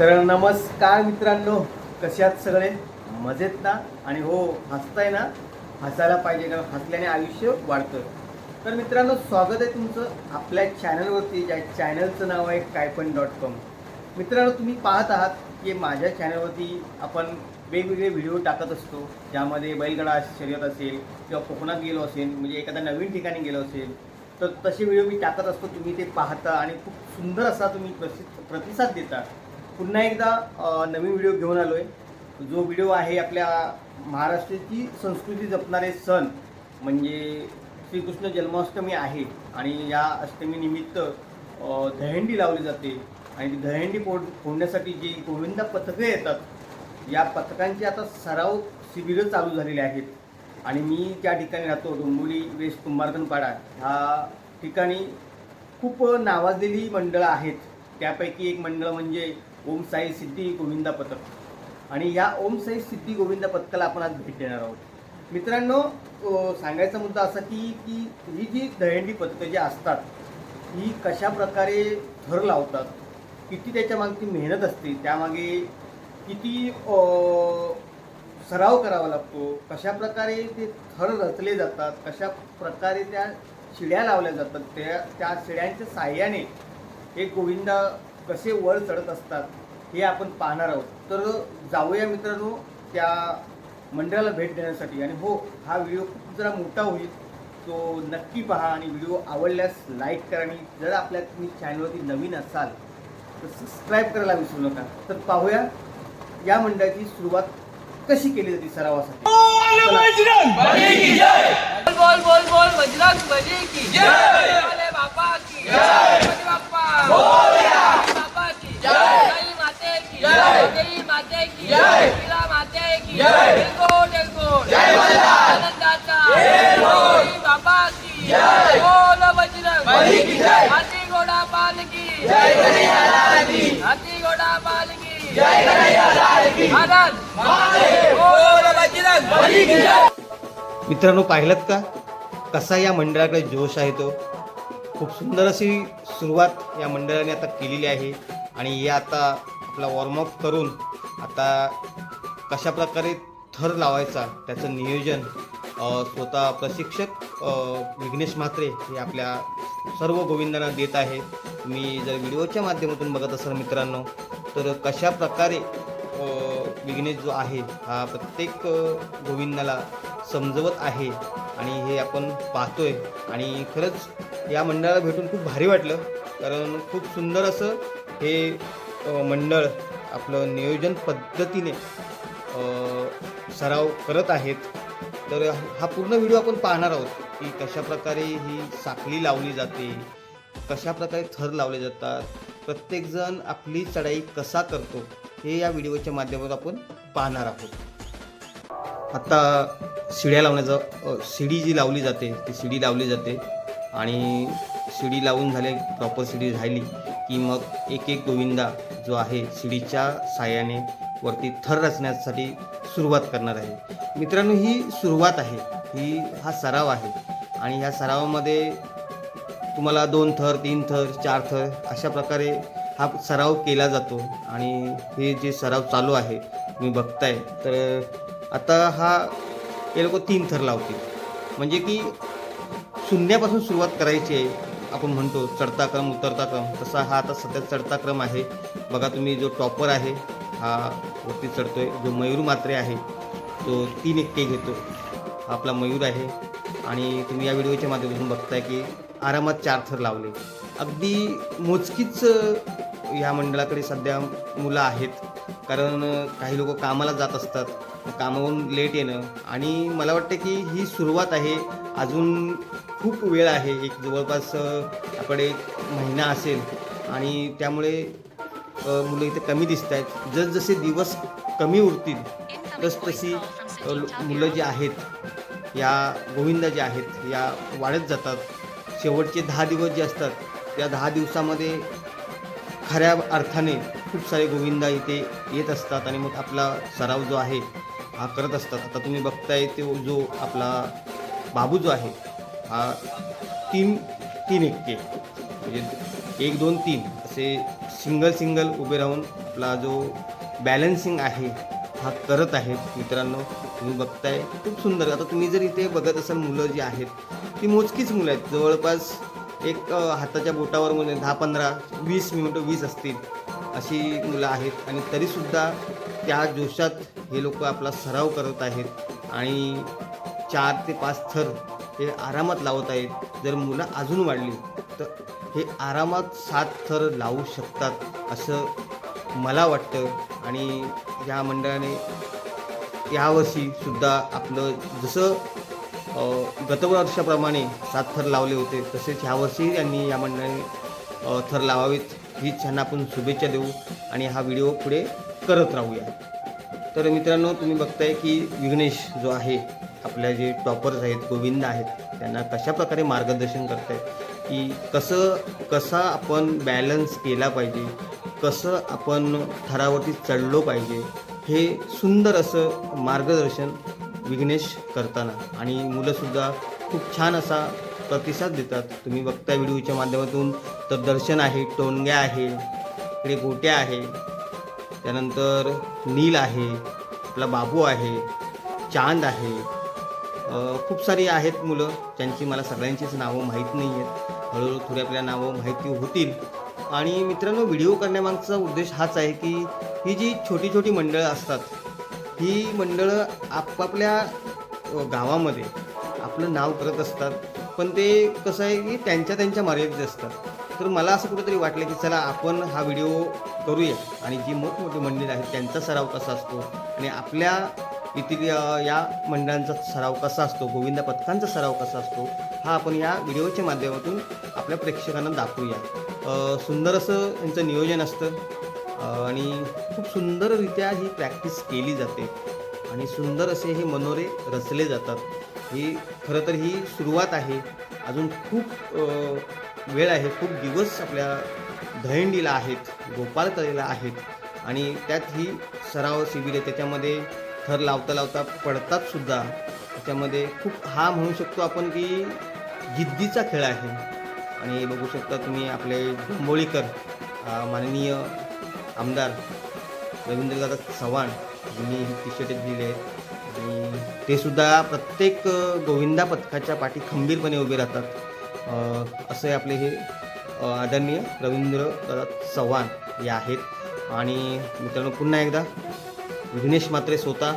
तर नमस्कार मित्रांनो. कसे आहात सगळे? मजेत ना? आणि हो हसताय ना? हसायला पाहिजे का? हसल्याने आयुष्य वाढतं. तर मित्रांनो स्वागत आहे तुमचं आपल्या चॅनलवरती ज्या चॅनलचं नाव आहे कायपण डॉट कॉम मित्रांनो तुम्ही पाहत आहात की माझ्या चॅनलवरती आपण वेगवेगळे व्हिडिओ टाकत असतो. ज्यामध्ये बैलगाडा शर्यत असेल किंवा कोकणात गेलो असेल म्हणजे एखाद्या नवीन ठिकाणी गेलो असेल तर तसे व्हिडिओ मी टाकत असतो. तुम्ही ते पाहता आणि खूप सुंदर असा तुम्ही प्रसि प्रतिसाद देता. पुन्हा एकदा नवीन व्हिडिओ घेऊन आलो आहे जो व्हिडिओ आहे आपल्या महाराष्ट्राची संस्कृती जपणारे सण म्हणजे श्रीकृष्ण जन्माष्टमी आहे आणि या अष्टमीनिमित्त अ, लावली जाते. आणि ती दहीहंडी फोड फोडण्यासाठी जी गोविंदा पथकं येतात या पथकांची आता सराव शिबिरं चालू झालेली आहेत. आणि मी ज्या ठिकाणी राहतो डोंबोली वेस्ट कुंभारकनपाडा ह्या ठिकाणी खूप नावाजलेली मंडळं आहेत. त्यापैकी एक मंडळ म्हणजे ओम साई सिद्धी गोविंदा पथक. आणि या ओम साई सिद्धी गोविंदा पथकाला आपण आज भेट देणार आहोत. मित्रांनो सांगायचा मुद्दा असा की की ही जी दहीहंडी पथकं जी असतात ही कशा प्रकारे थर लावतात किती त्याच्या मागची मेहनत असते त्यामागे किती सराव करावा लागतो कशा प्रकारे ते थर रचले जातात कशा प्रकारे त्या शिड्या लावल्या जातात त्या त्या शिड्यांच्या साह्याने हे गोविंदा कसे वर चढत असतात हे आपण पाहणार आहोत. तर जाऊया मित्रांनो त्या मंडळाला भेट देण्यासाठी. आणि हो हा व्हिडिओ खूप जरा मोठा होईल. तो नक्की पहा आणि व्हिडिओ आवडल्यास लाईक करा आणि जर आपल्या तुम्ही चॅनलवरती नवीन असाल तर सबस्क्राईब करायला विसरू नका. तर पाहूया या मंडळाची सुरुवात कशी केली जाते सरावासाठी? चला. बोल बोल बोल बोल बजरंग बली की जय! बाबा बाबा की जय! की जय। की जय। जय। जय बाबा की जय। बोल बजरंग बली की जय हाथी घोडा पाल की। जय हाथी घोडा पाल की। जय बोल बजरंग बली की जय मित्रांनो पाहिलं का? कसा या मंडळाकडे जोश आहे तो? खूप सुंदर अशी सुरुवात या मंडळाने आता केलेली आहे. आणि या आता आपला वॉर्मअप करून आता कशा प्रकारे थर लावायचा त्याचं नियोजन स्वतः प्रशिक्षक विघ्नेश म्हात्रे हे आपल्या सर्व गोविंदांना देत आहे. तुम्ही जर व्हिडिओच्या माध्यमातून बघत असाल मित्रांनो तर कशा प्रकारे विघ्नेश जो आहे हा प्रत्येक गोविंदाला समजवत आहे आणि हे आपण पाहतोय. आणि खरंच या मंडळाला भेटून खूप भारी वाटलं कारण खूप सुंदर असं हे मंडळ आपलं नियोजन पद्धतीने सराव करत आहेत. तर हा पूर्ण व्हिडिओ आपण पाहणार आहोत की कशा प्रकारे ही साखळी लावली जाते कशा प्रकारे थर लावले जातात प्रत्येकजण आपली चढाई कसा करतो हे या व्हिडिओच्या माध्यमातून आपण पाहणार आहोत. आता शिड्या लावण्याचं शिडी जी लावली जाते ती शिडी लावली जाते. आणि शिडी लावून झाले प्रॉपर शिडी झाली. की मग एक एक गोविंदा जो आहे शिडीच्या साह्याने वरती थर रचण्यासाठी सुरुवात करणार आहे. मित्रांनो ही सुरुवात आहे. ही हा सराव आहे. आणि ह्या सरावामध्ये तुम्हाला दोन थर तीन थर चार थर अशा प्रकारे हा सराव केला जातो. आणि हे जे सराव चालू आहे तुम्ही बघताय तर आता हा हे लोक तीन थर लावतील. म्हणजे की शून्यापासून सुरुवात करायची आहे. आपण म्हणतो चढता क्रम उतरता क्रम. तसा हा आता सध्या चढता क्रम आहे. बघा तुम्ही जो टॉपर आहे हा वरती चढतोय. जो मयूर मात्रे आहे तो तीन एक्के घेतो. हा आपला मयूर आहे. आणि तुम्ही या व्हिडिओच्या माध्यमातून बघताय की आरामात चार थर लावले. अगदी मोजकीच ह्या या मंडळाकडे सध्या मुलं आहेत. कारण काही लोक कामाला जात असतात. कामावरून लेट येणं. आणि मला वाटतं की ही सुरुवात आहे अजून खूप वेळ आहे एक जवळपास आपण एक महिना असेल. आणि त्यामुळे मुलं इथे कमी दिसत आहेत जसजसे दिवस कमी उरतील तस तशी मुलं जी आहेत या गोविंदा ज्या आहेत या वाढत जातात. शेवटचे दहा दिवस जे असतात त्या दहा दिवसामध्ये खऱ्या अर्थाने खूप सारे गोविंदा इथे येत असतात आणि मग आपला सराव जो आहे हा करत असतात. आता तुम्ही बघताय तो जो आपला बाबू जो आहे हा तीन तीन एक्के म्हणजे एक दोन तीन असे सिंगल सिंगल उभे राहून आपला जो बॅलन्सिंग आहे हा करत आहेत मित्रांनो. तुम्ही बघताय खूप सुंदर. आता तुम्ही जर इथे बघत असाल मुलं जी आहेत ती मोजकीच मुलं आहेत. जवळपास एक हाताच्या बोटावर म्हणजे दहा पंधरा वीस मिनिटं वीस असतील अशी मुलं आहेत. आणि तरीसुद्धा त्या जोशात हे लोक आपला सराव करत आहेत. आणि चार ते पाच थर हे आरामात लावत आहेत जर मुलं अजून वाढली तर हे आरामात सात थर लावू शकतात असं मला वाटतं. आणि या मंडळाने यावर्षीसुद्धा आपलं जसं गतवर्षाप्रमाणे सात थर लावले होते तसेच ह्यावर्षी त्यांनी या मंडळाने थर लावावेत हीच त्यांना आपण शुभेच्छा देऊ आणि हा व्हिडिओ पुढे करत राहूया. तर मित्रांनो तुम्ही बघताय की विघ्नेश जो आहे आपल्या जे टॉपर्स आहेत गोविंद आहेत त्यांना कशा प्रकारे मार्गदर्शन करत आहेत की कसं कसा आपण बॅलन्स केला पाहिजे? कसं आपण थरावरती चढलो पाहिजे? हे सुंदर असं मार्गदर्शन विघ्नेश करताना. आणि मुलंसुद्धा खूप छान असा प्रतिसाद देतात. तुम्ही बघता व्हिडिओच्या माध्यमातून तर दर्शन आहे टोनग्या आहे इकडे गोट्या आहे त्यानंतर नील आहे आपला बाबू आहे चांद आहे खूप सारी आहेत मुलं त्यांची मला सगळ्यांचीच नावं माहीत नाही आहेत हळूहळू थोडी आपल्या नावं माहिती होतील. आणि मित्रांनो व्हिडिओ करण्यामागचा उद्देश हाच आहे की ही जी छोटी छोटी मंडळं असतात ही मंडळं आपापल्या गावामध्ये आपलं नाव करत असतात. पण ते कसं आहे की त्यांच्या त्यांच्या मर्यादित असतात. तर मला असं कुठेतरी वाटलं की चला आपण हा व्हिडिओ करूया. आणि जी मोठमोठी मंडळी आहेत त्यांचा सराव कसा असतो आणि आपल्या येथील या मंडळांचा सराव कसा असतो गोविंदा पथकांचा सराव कसा असतो हा आपण या व्हिडिओच्या माध्यमातून आपल्या प्रेक्षकांना दाखवूया. सुंदर असं यांचं नियोजन असतं आणि खूप सुंदररित्या ही प्रॅक्टिस केली जाते. आणि सुंदर असे हे मनोरे रचले जातात. ही खरं तर ही सुरुवात आहे. अजून खूप वेळ आहे खूप दिवस आपल्या दहींडीला आहेत गोपाळकलेला आहेत. आणि त्यात ही सराव शिबिर आहे त्याच्यामध्ये थर लावता लावता पडतात सुद्धा. त्याच्यामध्ये खूप हा म्हणू शकतो आपण की जिद्दीचा खेळ आहे. आणि बघू शकता तुम्ही आपले डोंबोळीकर माननीय आमदार रवींद्रदादा चव्हाण यांनी ही टी शर्ट दिली आहेत आणि ते सुद्धा प्रत्येक गोविंदा पथकाच्या पाठी खंबीरपणे उभे राहतात. असे आपले हे आदरणीय रवींद्रदादा चव्हाण हे आहेत. आणि मित्रांनो पुन्हा एकदा विघ्नेश मात्रे स्वतः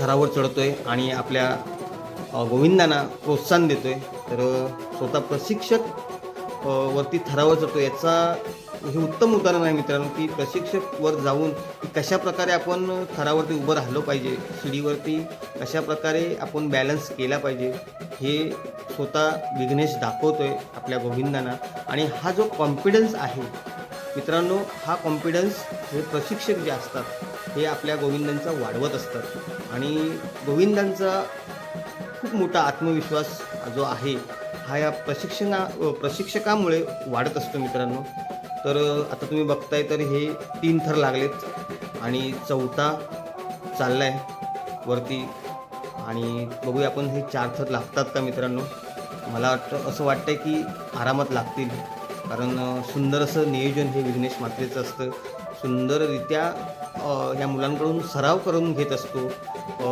थरावर चढतोय आणि आपल्या गोविंदांना प्रोत्साहन देतोय. तर स्वतः प्रशिक्षक वरती थरावर चढतो याचा हे उत्तम उदाहरण आहे मित्रांनो की प्रशिक्षक वर जाऊन कशा प्रकारे आपण थरावरती उभं राहिलो पाहिजे शिडीवरती कशा प्रकारे आपण बॅलन्स केला पाहिजे हे स्वतः विघ्नेश दाखवतोय आपल्या गोविंदांना. आणि हा जो कॉन्फिडन्स आहे मित्रांनो हा कॉन्फिडन्स हे प्रशिक्षक जे असतात हे आपल्या गोविंदांचा वाढवत असतात. आणि गोविंदांचा खूप मोठा आत्मविश्वास जो आहे हा या प्रशिक्षणा प्रशिक्षकामुळे वाढत असतो मित्रांनो. तर आता तुम्ही बघताय तर हे तीन थर लागलेत आणि चौथा चालला आहे वरती. आणि बघूया आपण हे चार थर लागतात का मित्रांनो? मला वाटतं असं वाटतंय की आरामात लागतील. कारण सुंदर असं नियोजन हे विघ्नेश मात्रेचं असतं. सुंदररित्या या मुलांकडून सराव करून घेत असतो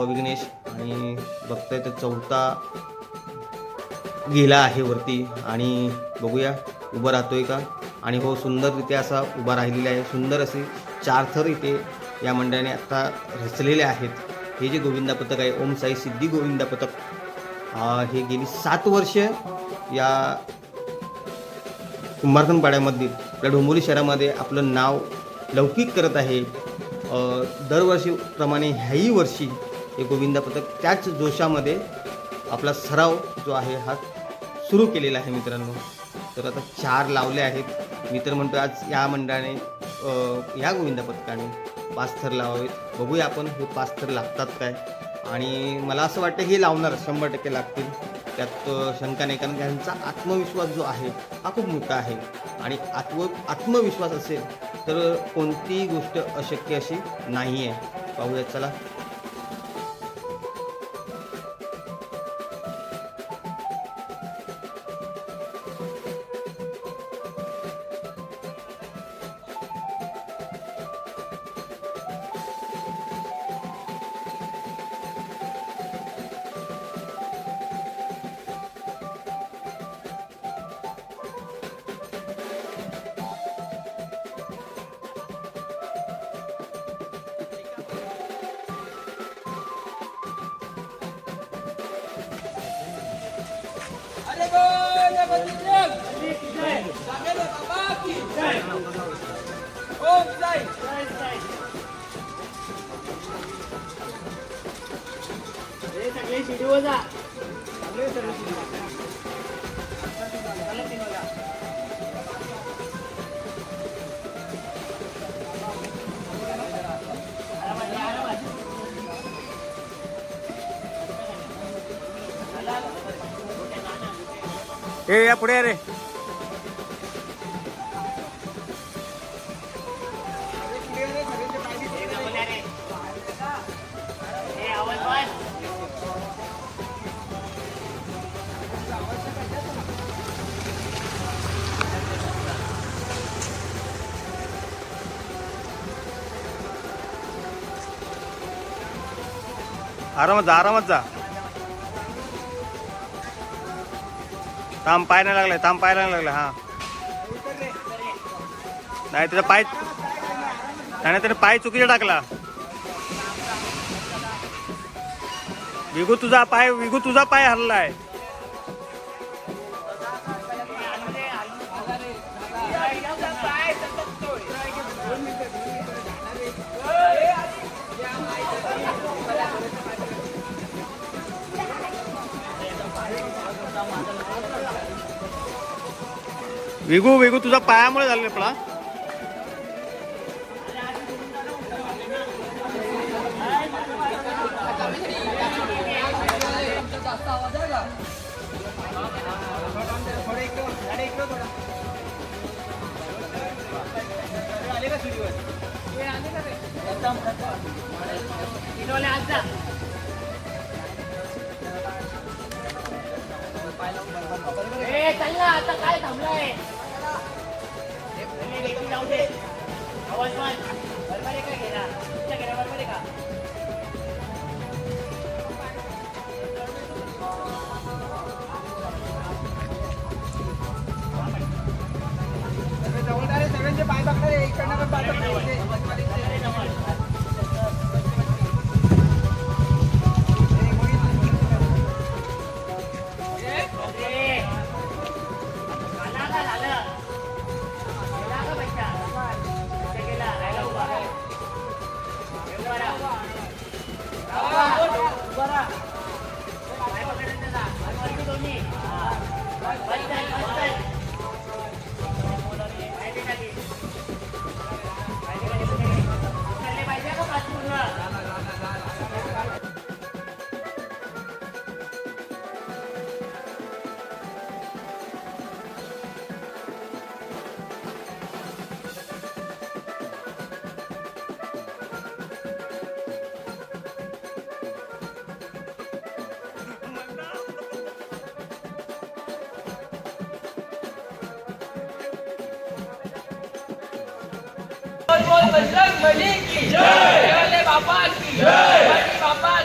विघ्नेश. आणि बघताय तर चौथा गेला आहे वरती. आणि बघूया उभं राहतोय का? आणि हो सुंदररित्या असा उभा राहिलेला आहे. सुंदर असे चार थर इथे या मंडळाने आत्ता रचलेले आहेत. हे जे गोविंदा पथक आहे ओम साई सिद्धी गोविंदा पथक हे गेली सात वर्ष या कुंभारखंडपाड्यामध्ये आपल्या डोंबोली शहरामध्ये आपलं नाव लौकिक करत आहे. दरवर्षीप्रमाणे ह्याही वर्षी हे गोविंदा पथक त्याच जोशामध्ये आपला सराव जो आहे हा सुरू केलेला आहे मित्रांनो. तर आता चार लावले आहेत. मी तर म्हणतो आज या मंडळाने या गोविंदा पथकाने पाच थर लावावेत. बघूया आपण हे पाच थर लागतात काय. आणि मला असं वाटतं हे लावणार शंभर टक्के लागतील. त्यात शंका नाही कारण त्यांचा आत्मविश्वास जो आहे हा खूप मोठा आहे. आणि आत्म आत्मविश्वास असेल तर कोणतीही गोष्ट अशक्य अशी नाही आहे पाहूया चला. बोल बजरंग बली की जय जागेले ए या पुढे अरे आरामात जा आरामात जा. ताम पाय नाही लागलाय ताम पाय नाही लागला हा. नाही त्याचा पाय त्याने त्याने पाय चुकीचा टाकला. विगू तुझा पाय विगू तुझा पाय हरलाय विगू विगू तुझा पायामुळे झालेला पडा बरोबर आहे का घेरा तुमच्या घेरा बरोबर आहे का बजरंग बली की जय. बाबा की जय. बाबा